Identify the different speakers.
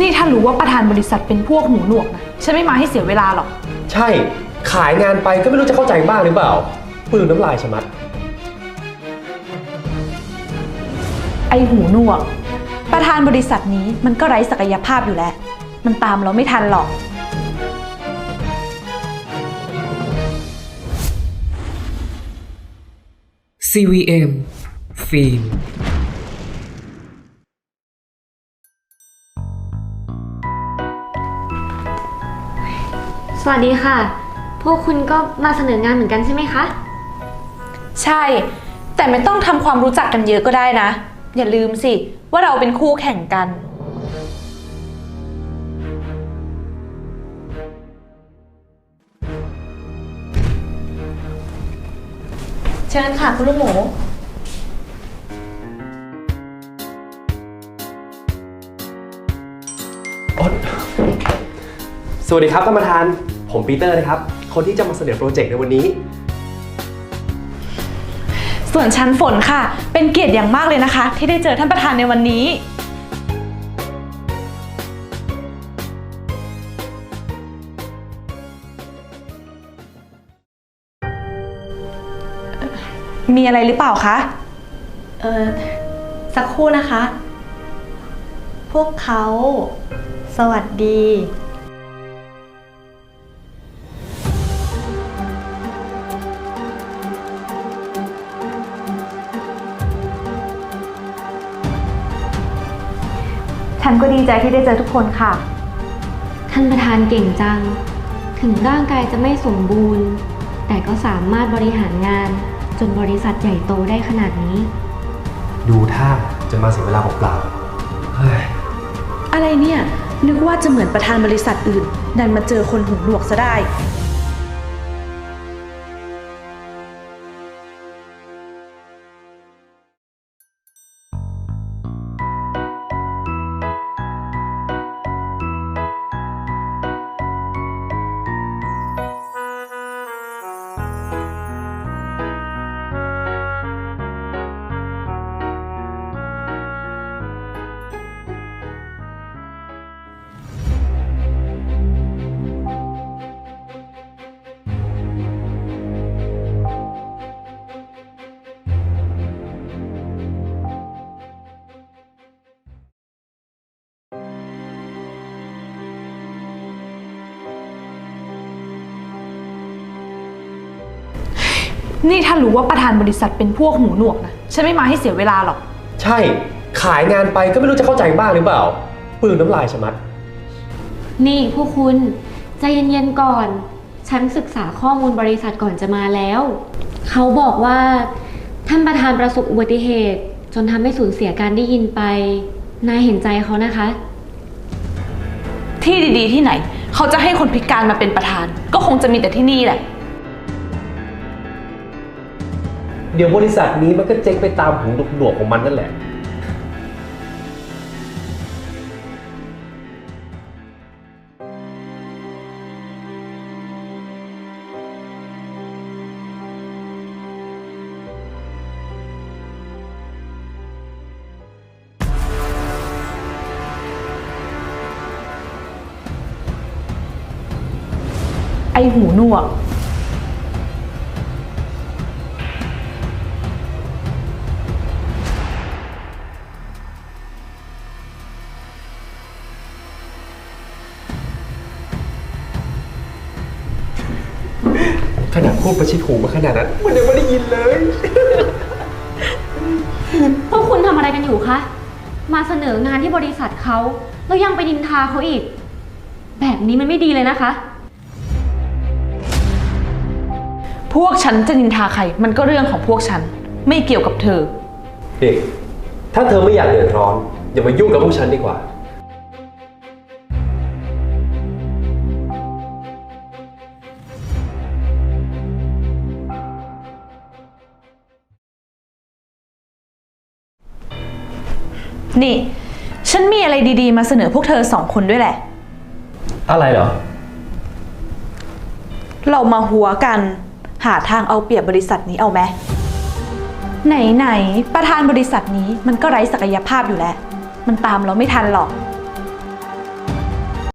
Speaker 1: นี่ถ้ารู้ว่าประธานบริษัทเป็นพวกหูหนวกนะ ฉันไม่มาให้เสียเวลาหรอก
Speaker 2: ใช่ ขายงานไปก็ไม่รู้จะเข้าใจบ้างหรือเปล่าปืนน้ำลายชะมัด
Speaker 1: ไอหูหนวก ประธานบริษัทนี้มันก็ไร้ศักยภาพอยู่แล้ว มันตามเราไม่ทันหรอก
Speaker 3: CVM ฟิ
Speaker 4: สวัสดีค่ะ พวกคุณก็มาเสนองานเหมือนกันใช่ไหมคะ
Speaker 1: ใช่ แต่ไม่ต้องทำความรู้จักกันเยอะก็ได้นะ อย่าลืมสิ ว่าเราเป็นคู่แข่งกัน เชิญค่ะ คุณลูกหมู
Speaker 2: สวัสดีครับท่านประธาน ผมปีเตอร์นะครับ คนที่จะมาเสนอโปรเจกต์ในวันนี้
Speaker 1: ส่วนชั้นฝนค่ะ เป็นเกียรติอย่างมากเลยนะคะ ที่ได้เจอท่านประธานในวันนี้ มีอะไรหรือเปล่าคะ
Speaker 5: เออสักครู่นะคะ พวกเขา สวัสดี
Speaker 1: ฉันก็ดีใจที่ได้เจอทุกคนค่ะ
Speaker 4: ท่านประธานเก่งจัง ถึงร่างกายจะไม่สมบูรณ์ แต่ก็สามารถบริหารงานจนบริษัทใหญ่โตได้ขนาดนี้
Speaker 2: ดูท่าจะมาเสียเวลาเปล่าๆเฮ้ย
Speaker 1: อะไรเนี่ย นึกว่าจะเหมือนประธานบริษัทอื่น ดันมาเจอคนหูหนวกซะได้ นี่ถ้ารู้ว่าประธานบริษัทเป็นพวกหูหนวกนะ ฉันไม่มาให้เสียเวลาหรอก
Speaker 2: ใช่ ขายงานไปก็ไม่รู้จะเข้าใจบ้างหรือเปล่า ปืนน้ำลายชะมัด
Speaker 4: นี่พวกคุณ ใจเย็นๆก่อน ฉันศึกษาข้อมูลบริษัทก่อนจะมาแล้ว เขาบอกว่า ท่านประธานประสบอุบัติเหตุ จนทำให้สูญเสียการได้ยินไป นายเห็นใจเขานะคะ
Speaker 1: ที่ดีๆ ที่ไหน เขาจะให้คนพิการมาเป็นประธาน ก็คงจะมีแต่ที่นี่แหละ
Speaker 2: เดี๋ยวบริษัทนี้มันก็เจ๊งไปตามหูหนวกของมันนั่นแหละ
Speaker 1: ไอหูหนวก
Speaker 2: ขนาดพูดประชิดหูมาขนาดนั้น มันยังไม่ได้ยินเลย
Speaker 4: พวกคุณทำอะไรกันอยู่คะ มาเสนองานที่บริษัทเขา แล้วยังไปดินทาเขาอีก แบบนี้มันไม่ดีเลยนะคะ
Speaker 1: พวกฉันจะนินทาใคร มันก็เรื่องของพวกฉัน ไม่เกี่ยวกับเธอ
Speaker 2: เด็ก ถ้าเธอไม่อยากเดือดร้อน อย่ามายุ่งกับพวกฉันดีกว่า
Speaker 1: นี่ ฉันมีอะไรดีๆ มาเสนอพวกเธอสองคนด้วยแหละ
Speaker 2: อะไรเหรอ
Speaker 1: เรามาหัวกัน หาทางเอาเปรียบบริษัทนี้เอาไหมไหนๆประธานบริษัทนี้มันก็ไร้ศักยภาพอยู่แล้ว มันตามเราไม่ทันหรอก